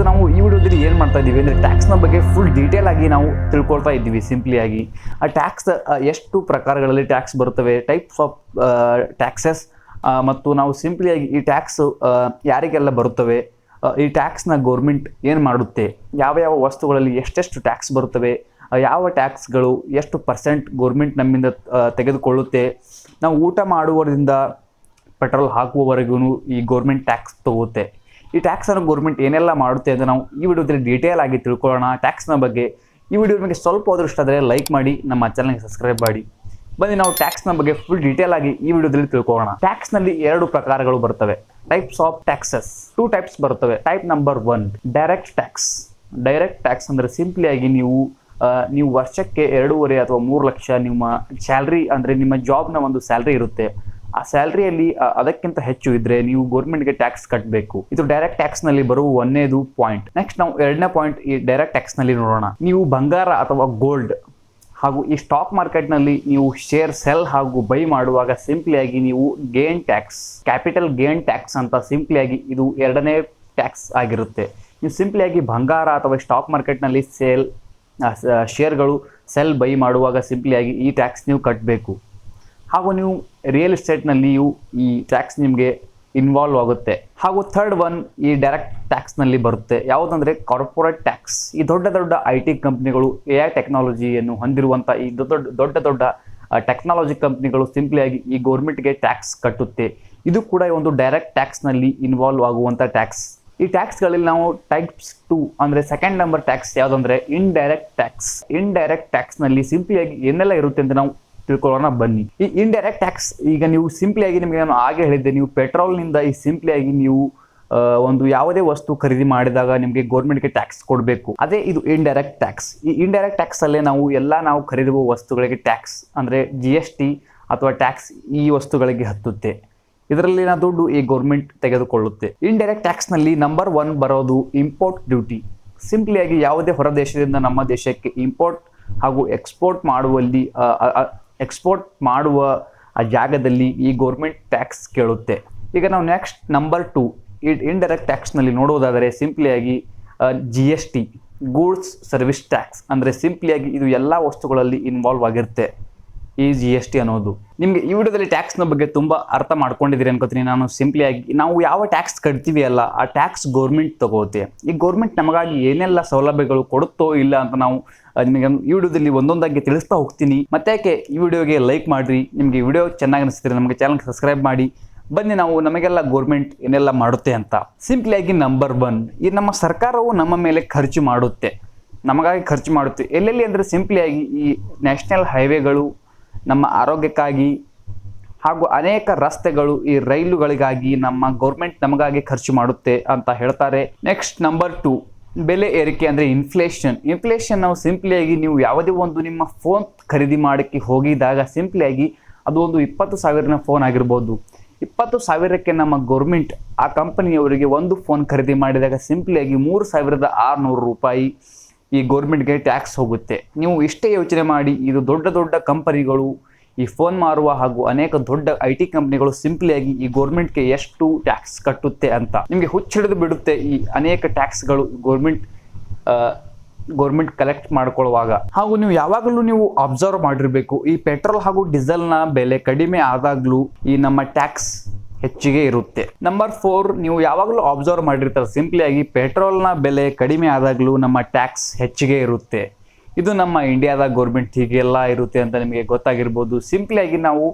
ಇವತ್ತು ನಾವು ಈ ವಿಡಿಯೋದಲ್ಲಿ ಏನು ಮಾಡ್ತಾ ಇದ್ದೀವಿ ಅಂದರೆ ಟ್ಯಾಕ್ಸ್ನ ಬಗ್ಗೆ ಫುಲ್ ಡೀಟೇಲ್ ಆಗಿ ನಾವು ತಿಳ್ಕೊಳ್ತಾ ಇದ್ದೀವಿ ಸಿಂಪ್ಲಿ ಆಗಿ. ಆ ಟ್ಯಾಕ್ಸ್ ಎಷ್ಟು ಪ್ರಕಾರಗಳಲ್ಲಿ ಟ್ಯಾಕ್ಸ್ ಬರುತ್ತವೆ ಟೈಪ್ಸ್ ಆಫ್ ಟ್ಯಾಕ್ಸಸ್ ಮತ್ತು ನಾವು ಸಿಂಪ್ಲಿ ಆಗಿ ಈ ಟ್ಯಾಕ್ಸ್ ಯಾರಿಗೆಲ್ಲ ಬರುತ್ತವೆ ಈ ಟ್ಯಾಕ್ಸ್ನ ಗೌರ್ಮೆಂಟ್ ಏನು ಮಾಡುತ್ತೆ, ಯಾವ ಯಾವ ವಸ್ತುಗಳಲ್ಲಿ ಎಷ್ಟೆಷ್ಟು ಟ್ಯಾಕ್ಸ್ ಬರುತ್ತವೆ ಯಾವ ಟ್ಯಾಕ್ಸ್ಗಳು ಎಷ್ಟು ಪರ್ಸೆಂಟ್ ಗೌರ್ಮೆಂಟ್ ನಮ್ಮಿಂದ ತೆಗೆದುಕೊಳ್ಳುತ್ತೆ. ನಾವು ಊಟ ಮಾಡುವುದರಿಂದ ಪೆಟ್ರೋಲ್ ಹಾಕುವವರೆಗೂ ಈ ಗೌರ್ಮೆಂಟ್ ಟ್ಯಾಕ್ಸ್ ತಗೋತೆ ಈ ಟ್ಯಾಕ್ಸನ್ನು ಗೌರ್ಮೆಂಟ್ ಏನೆಲ್ಲ ಮಾಡುತ್ತೆ ಅಂತ ನಾವು ಈ ವಿಡಿಯೋದಲ್ಲಿ ಡೀಟೇಲ್ ಆಗಿ ತಿಳ್ಕೊಳ್ಳೋಣ. ಟ್ಯಾಕ್ಸ್ನ ಬಗ್ಗೆ ಈ ವಿಡಿಯೋ ನಿಮಗೆ ಸ್ವಲ್ಪ ಅದೃಷ್ಟ ಆದರೆ ಲೈಕ್ ಮಾಡಿ, ನಮ್ಮ ಚಾನಲ್ಗೆ ಸಬ್ಸ್ಕ್ರೈಬ್ ಮಾಡಿ. ಬನ್ನಿ ನಾವು ಟ್ಯಾಕ್ಸ್ನ ಬಗ್ಗೆ ಫುಲ್ ಡೀಟೇಲ್ ಆಗಿ ಈ ವಿಡಿಯೋದಲ್ಲಿ ತಿಳ್ಕೊಳ್ಳೋಣ. ಟ್ಯಾಕ್ಸ್ನಲ್ಲಿ ಎರಡು ಪ್ರಕಾರಗಳು ಬರ್ತವೆ. Types of taxes two types ಬರ್ತವೆ. Type number one direct tax direct tax ಅಂದರೆ ಸಿಂಪ್ಲಿ ಆಗಿ ನೀವು ನೀವು ವರ್ಷಕ್ಕೆ ಎರಡೂವರೆ ಅಥವಾ ಮೂರು ಲಕ್ಷ ನಿಮ್ಮ ಸ್ಯಾಲ್ರಿ ಅಂದರೆ ನಿಮ್ಮ ಜಾಬ್ನ ಒಂದು ಸ್ಯಾಲ್ರಿ ಇರುತ್ತೆ. ಆ ಸ್ಯಾಲ್ರಿಯಲ್ಲಿ ಅದಕ್ಕಿಂತ ಹೆಚ್ಚು ಇದ್ರೆ ನೀವು ಗೌರ್ಮೆಂಟ್ಗೆ ಟ್ಯಾಕ್ಸ್ ಕಟ್ಟಬೇಕು ಇದು ಡೈರೆಕ್ಟ್ ಟ್ಯಾಕ್ಸ್ನಲ್ಲಿ ಬರುವ ಒಂದೇದು ಪಾಯಿಂಟ್ ನೆಕ್ಸ್ಟ್ ನಾವು ಎರಡನೇ ಪಾಯಿಂಟ್ ಈ ಡೈರೆಕ್ಟ್ ಟ್ಯಾಕ್ಸ್ನಲ್ಲಿ ನೋಡೋಣ. ನೀವು ಬಂಗಾರ ಅಥವಾ ಗೋಲ್ಡ್ ಹಾಗೂ ಈ ಸ್ಟಾಕ್ ಮಾರ್ಕೆಟ್ನಲ್ಲಿ ನೀವು ಶೇರ್ ಸೆಲ್ ಹಾಗೂ ಬೈ ಮಾಡುವಾಗ ಸಿಂಪ್ಲಿ ಆಗಿ ನೀವು gain tax capital gain tax ಅಂತ ಸಿಂಪ್ಲಿ ಆಗಿ ಇದು ಎರಡನೇ ಟ್ಯಾಕ್ಸ್ ಆಗಿರುತ್ತೆ. ನೀವು ಸಿಂಪ್ಲಿ ಆಗಿ ಬಂಗಾರ ಅಥವಾ ಸ್ಟಾಕ್ ಮಾರ್ಕೆಟ್ನಲ್ಲಿ ಸೇಲ್ ಶೇರ್ಗಳು ಸೆಲ್ ಬೈ ಮಾಡುವಾಗ ಸಿಂಪ್ಲಿ ಆಗಿ ಈ ಟ್ಯಾಕ್ಸ್ ನೀವು ಕಟ್ಟಬೇಕು ಹಾಗೂ ನೀವು ರಿಯಲ್ ಎಸ್ಟೇಟ್ನಲ್ಲಿಯೂ ಈ ಟ್ಯಾಕ್ಸ್ ನಿಮಗೆ ಇನ್ವಾಲ್ವ್ ಆಗುತ್ತೆ. ಹಾಗೂ ಥರ್ಡ್ ಒನ್ ಈ ಡೈರೆಕ್ಟ್ ಟ್ಯಾಕ್ಸ್ನಲ್ಲಿ ಬರುತ್ತೆ. ಯಾವುದಂದ್ರೆ ಕಾರ್ಪೊರೇಟ್ ಟ್ಯಾಕ್ಸ್ ಈ ದೊಡ್ಡ ದೊಡ್ಡ ಐ ಟಿ ಕಂಪ್ನಿಗಳು ಎ ಐ ಟೆಕ್ನಾಲಜಿಯನ್ನು ಹೊಂದಿರುವಂಥ ಈ ದೊಡ್ಡ ದೊಡ್ಡ ದೊಡ್ಡ ಟೆಕ್ನಾಲಜಿ ಕಂಪ್ನಿಗಳು ಸಿಂಪ್ಲಿ ಆಗಿ ಈ ಗೌರ್ಮೆಂಟ್ಗೆ ಟ್ಯಾಕ್ಸ್ ಕಟ್ಟುತ್ತೆ. ಇದು ಕೂಡ ಒಂದು ಡೈರೆಕ್ಟ್ ಟ್ಯಾಕ್ಸ್ನಲ್ಲಿ ಇನ್ವಾಲ್ವ್ ಆಗುವಂಥ ಟ್ಯಾಕ್ಸ್ ಈ ಟ್ಯಾಕ್ಸ್ಗಳಲ್ಲಿ ನಾವು ಟೈಪ್ಸ್ ಟು ಅಂದರೆ ಸೆಕೆಂಡ್ ನಂಬರ್ ಟ್ಯಾಕ್ಸ್ ಯಾವುದಂದ್ರೆ ಇನ್ಡೈರೆಕ್ಟ್ ಟ್ಯಾಕ್ಸ್ ಇನ್ಡೈರೆಕ್ಟ್ ಟ್ಯಾಕ್ಸ್ನಲ್ಲಿ ಸಿಂಪ್ಲಿ ಆಗಿ ಏನೆಲ್ಲ ಇರುತ್ತೆ ಅಂತ ನಾವು ತಿಳ್ಕೊಳ್ಳೋಣ, ಬನ್ನಿ. ಈ ಇಂಡೈರೆಕ್ಟ್ ಟ್ಯಾಕ್ಸ್ ಈಗ ನೀವು ಸಿಂಪ್ಲಿ ಆಗಿ ನಿಮಗೆ ನಾನು ಹಾಗೆ ಹೇಳಿದ್ದೆ, ನೀವು ಪೆಟ್ರೋಲ್ನಿಂದ ಈ ಸಿಂಪ್ಲಿ ಆಗಿ ನೀವು ಒಂದು ಯಾವುದೇ ವಸ್ತು ಖರೀದಿ ಮಾಡಿದಾಗ ನಿಮಗೆ ಗೌರ್ಮೆಂಟ್ಗೆ ಟ್ಯಾಕ್ಸ್ ಕೊಡಬೇಕು. ಅದೇ ಇದು ಇಂಡೈರೆಕ್ಟ್ ಟ್ಯಾಕ್ಸ್ ಈ ಇಂಡೈರೆಕ್ಟ್ ಟ್ಯಾಕ್ಸ್ ಅಲ್ಲೇ ನಾವು ಎಲ್ಲ ನಾವು ಖರೀದುವ ವಸ್ತುಗಳಿಗೆ ಟ್ಯಾಕ್ಸ್ ಅಂದರೆ ಜಿ ಎಸ್ ಟಿ ಅಥವಾ ಟ್ಯಾಕ್ಸ್ ಈ ವಸ್ತುಗಳಿಗೆ ಹತ್ತುತ್ತೆ. ಇದರಲ್ಲಿನ ದುಡ್ಡು ಈ ಗೌರ್ಮೆಂಟ್ ತೆಗೆದುಕೊಳ್ಳುತ್ತೆ. ಇಂಡೈರೆಕ್ಟ್ ಟ್ಯಾಕ್ಸ್ನಲ್ಲಿ ನಂಬರ್ ಒನ್ ಬರೋದು ಇಂಪೋರ್ಟ್ ಡ್ಯೂಟಿ ಸಿಂಪ್ಲಿಯಾಗಿ ಯಾವುದೇ ಹೊರ ದೇಶದಿಂದ ನಮ್ಮ ದೇಶಕ್ಕೆ ಇಂಪೋರ್ಟ್ ಹಾಗೂ ಎಕ್ಸ್ಪೋರ್ಟ್ ಮಾಡುವಲ್ಲಿ ಎಕ್ಸ್ಪೋರ್ಟ್ ಮಾಡುವ, ಆ ಜಾಗದಲ್ಲಿ ಈ ಗೌರ್ಮೆಂಟ್ ಟ್ಯಾಕ್ಸ್ ಕೇಳುತ್ತೆ. ಈಗ ನಾವು ನೆಕ್ಸ್ಟ್ ನಂಬರ್ ಟು ಇಂಡೈರೆಕ್ಟ್ ಟ್ಯಾಕ್ಸ್ನಲ್ಲಿ ನೋಡುವುದಾದರೆ ಸಿಂಪ್ಲಿಯಾಗಿ G S T goods service tax ಅಂದರೆ ಸಿಂಪ್ಲಿಯಾಗಿ ಇದು ಎಲ್ಲ ವಸ್ತುಗಳಲ್ಲಿ ಇನ್ವಾಲ್ವ್ ಆಗಿರುತ್ತೆ. ಈ ಜಿ ಎಸ್ ಟಿ ಅನ್ನೋದು. ನಿಮಗೆ ಈ ವಿಡಿಯೋದಲ್ಲಿ ಟ್ಯಾಕ್ಸ್ನ ಬಗ್ಗೆ ತುಂಬ ಅರ್ಥ ಮಾಡ್ಕೊಂಡಿದ್ದೀರಿ ಅನ್ಕೋತೀನಿ. ನಾನು ಸಿಂಪ್ಲಿ ಆಗಿ ನಾವು ಯಾವ ಟ್ಯಾಕ್ಸ್ ಕಟ್ತೀವಿ ಅಲ್ಲ, ಆ ಟ್ಯಾಕ್ಸ್ ಗೌರ್ಮೆಂಟ್ ತಗೋತೆ ಈ ಗೌರ್ಮೆಂಟ್ ನಮಗಾಗಿ ಏನೆಲ್ಲ ಸೌಲಭ್ಯಗಳು ಕೊಡುತ್ತೋ ಇಲ್ಲ ಅಂತ ನಾವು ನಿಮಗೆ ಈ ವಿಡಿಯೋದಲ್ಲಿ ಒಂದೊಂದಾಗಿ ತಿಳಿಸ್ತಾ ಹೋಗ್ತೀನಿ. ಮತ್ತೆ ಯಾಕೆ ಈ ವಿಡಿಯೋಗೆ ಲೈಕ್ ಮಾಡಿರಿ. ನಿಮಗೆ ವಿಡಿಯೋ ಚೆನ್ನಾಗಿ ಅನಿಸ್ತಿದ್ರೆ ನಮಗೆ ಚಾನಲ್ ಸಬ್ಸ್ಕ್ರೈಬ್ ಮಾಡಿ. ಬನ್ನಿ ನಾವು ನಮಗೆಲ್ಲ ಗೌರ್ಮೆಂಟ್ ಏನೆಲ್ಲ ಮಾಡುತ್ತೆ ಅಂತ. ಸಿಂಪ್ಲಿ ಆಗಿ ನಂಬರ್ ಒನ್ ಈ ನಮ್ಮ ಸರ್ಕಾರವು ನಮ್ಮ ಮೇಲೆ ಖರ್ಚು ಮಾಡುತ್ತೆ. ನಮಗಾಗಿ ಖರ್ಚು ಮಾಡುತ್ತೆ. ಎಲ್ಲೆಲ್ಲಿ ಅಂದರೆ ಸಿಂಪ್ಲಿ ಆಗಿ ಈ ನ್ಯಾಷನಲ್ ಹೈವೇಗಳು ನಮ್ಮ ಆರೋಗ್ಯಕ್ಕಾಗಿ ಹಾಗೂ ಅನೇಕ ರಸ್ತೆಗಳು ಈ ರೈಲುಗಳಿಗಾಗಿ ನಮ್ಮ ಗೌರ್ಮೆಂಟ್ ನಮಗಾಗಿ ಖರ್ಚು ಮಾಡುತ್ತೆ ಅಂತ ಹೇಳ್ತಾರೆ. ನೆಕ್ಸ್ಟ್ ನಂಬರ್ ಟು ಬೆಲೆ ಏರಿಕೆ ಅಂದರೆ ಇನ್ಫ್ಲೇಷನ್ ಇನ್ಫ್ಲೇಷನ್ ನಾವು ಸಿಂಪ್ಲಿಯಾಗಿ ನೀವು ಯಾವುದೇ ಒಂದು ನಿಮ್ಮ ಫೋನ್ ಖರೀದಿ ಮಾಡೋಕ್ಕೆ ಹೋಗಿದಾಗ ಸಿಂಪ್ಲಿಯಾಗಿ ಅದು ಒಂದು ಇಪ್ಪತ್ತು ಸಾವಿರನ ಫೋನ್ ಆಗಿರ್ಬೋದು. ಇಪ್ಪತ್ತು ಸಾವಿರಕ್ಕೆ ನಮ್ಮ ಗೌರ್ಮೆಂಟ್ ಆ ಕಂಪನಿಯವರಿಗೆ ಒಂದು ಫೋನ್ ಖರೀದಿ ಮಾಡಿದಾಗ ಸಿಂಪ್ಲಿಯಾಗಿ ಮೂರು ಸಾವಿರದ ಆರುನೂರು ರೂಪಾಯಿ. ಈ ಗೌರ್ಮೆಂಟ್ಗೆ ಟ್ಯಾಕ್ಸ್ ಹೋಗುತ್ತೆ. ನೀವು ಇಷ್ಟೇ ಯೋಚನೆ ಮಾಡಿ, ಇದು ದೊಡ್ಡ ದೊಡ್ಡ ಕಂಪನಿಗಳು, ಈ ಫೋನ್ ಮಾರುವ ಹಾಗೂ ಅನೇಕ ದೊಡ್ಡ ಐ ಟಿ ಕಂಪ್ನಿಗಳು ಸಿಂಪ್ಲಿ ಆಗಿ ಈ ಗೌರ್ಮೆಂಟ್ಗೆ ಎಷ್ಟು ಟ್ಯಾಕ್ಸ್ ಕಟ್ಟುತ್ತೆ ಅಂತ. ನಿಮಗೆ ಹುಚ್ಚಿಡಿದು ಬಿಡುತ್ತೆ ಈ ಅನೇಕ ಟ್ಯಾಕ್ಸ್ಗಳು ಗೌರ್ಮೆಂಟ್ ಗೌರ್ಮೆಂಟ್ ಕಲೆಕ್ಟ್ ಮಾಡ್ಕೊಳ್ಳುವಾಗ. ಹಾಗೂ ನೀವು ಯಾವಾಗಲೂ ನೀವು ಅಬ್ಸರ್ವ್ ಮಾಡಿರಬೇಕು, ಈ ಪೆಟ್ರೋಲ್ ಹಾಗೂ ಡೀಸೆಲ್ನ ಬೆಲೆ ಕಡಿಮೆ ಆದಾಗಲೂ ಈ ನಮ್ಮ ಟ್ಯಾಕ್ಸ್ ಹೆಚ್ಚಿಗೆ ಇರುತ್ತೆ. ನಂಬರ್ ಫೋರ್ ನೀವು ಯಾವಾಗಲೂ ಅಬ್ಸರ್ವ್ ಮಾಡಿರ್ತಾರೆ ಸಿಂಪ್ಲಿ ಆಗಿ ಪೆಟ್ರೋಲ್ನ ಬೆಲೆ ಕಡಿಮೆ ಆದಾಗಲೂ ನಮ್ಮ ಟ್ಯಾಕ್ಸ್ ಹೆಚ್ಚಿಗೆ ಇರುತ್ತೆ. ಇದು ನಮ್ಮ ಇಂಡಿಯಾದ ಗೌರ್ಮೆಂಟ್ ಹೀಗೆಲ್ಲ ಇರುತ್ತೆ ಅಂತ ನಿಮಗೆ ಗೊತ್ತಾಗಿರ್ಬೋದು. ಸಿಂಪ್ಲಿ ಆಗಿ ನಾವು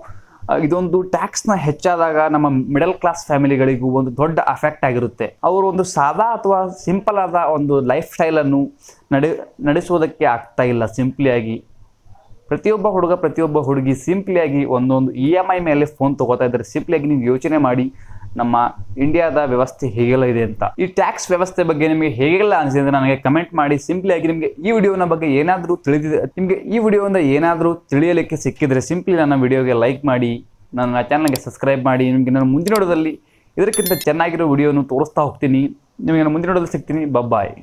ಇದೊಂದು ಟ್ಯಾಕ್ಸ್ನ ಹೆಚ್ಚಾದಾಗ ನಮ್ಮ ಮಿಡಲ್ ಕ್ಲಾಸ್ ಫ್ಯಾಮಿಲಿಗಳಿಗೂ ಒಂದು ದೊಡ್ಡ ಅಫೆಕ್ಟ್ ಆಗಿರುತ್ತೆ. ಅವರು ಒಂದು ಸಾದಾ ಅಥವಾ ಸಿಂಪಲ್ ಆದ ಒಂದು ಲೈಫ್ ಸ್ಟೈಲನ್ನು ನಡೆ ನಡೆಸೋದಕ್ಕೆ ಆಗ್ತಾ ಇಲ್ಲ ಸಿಂಪ್ಲಿ ಆಗಿ. ಪ್ರತಿಯೊಬ್ಬ ಹುಡುಗ, ಪ್ರತಿಯೊಬ್ಬ ಹುಡುಗಿ ಸಿಂಪ್ಲಿ ಆಗಿ ಒಂದೊಂದು ಇ ಎಂ ಐ ಮೇಲೆ ಫೋನ್ ತಗೋತಾ ಇದ್ದಾರೆ. ಸಿಂಪ್ಲಿ ಆಗಿ ನೀವು ಯೋಚನೆ ಮಾಡಿ, ನಮ್ಮ ಇಂಡಿಯಾದ ವ್ಯವಸ್ಥೆ ಹೇಗೆಲ್ಲ ಇದೆ ಅಂತ. ಈ ಟ್ಯಾಕ್ಸ್ ವ್ಯವಸ್ಥೆ ಬಗ್ಗೆ ನಿಮಗೆ ಹೇಗೆಲ್ಲ ಅನಿಸಿದೆ ನನಗೆ ಕಮೆಂಟ್ ಮಾಡಿ. ಸಿಂಪ್ಲಿ ಆಗಿ ನಿಮಗೆ ಈ ವಿಡಿಯೋನ ಬಗ್ಗೆ ಏನಾದರೂ ತಿಳಿದಿದೆ, ನಿಮಗೆ ಈ ವಿಡಿಯೋಯಿಂದ ಏನಾದರೂ ತಿಳಿಯಲಿಕ್ಕೆ ಸಿಕ್ಕಿದ್ರೆ ಸಿಂಪ್ಲಿ ನನ್ನ ವಿಡಿಯೋಗೆ ಲೈಕ್ ಮಾಡಿ, ನನ್ನ ಚಾನಲ್ಗೆ ಸಬ್ಸ್ಕ್ರೈಬ್ ಮಾಡಿ. ನಿಮಗೆ ನಾನು ಮುಂದಿನ ನೋಡೋದಲ್ಲಿ ಇದಕ್ಕಿಂತ ಚೆನ್ನಾಗಿರೋ ವಿಡಿಯೋನು ತೋರಿಸ್ತಾ ಹೋಗ್ತೀನಿ. ನಿಮಗೆ ನಾನು ಮುಂದಿನ ನೋಡೋದಲ್ಲಿ ಸಿಗ್ತೀನಿ. ಬಬ್ಬಾಯ್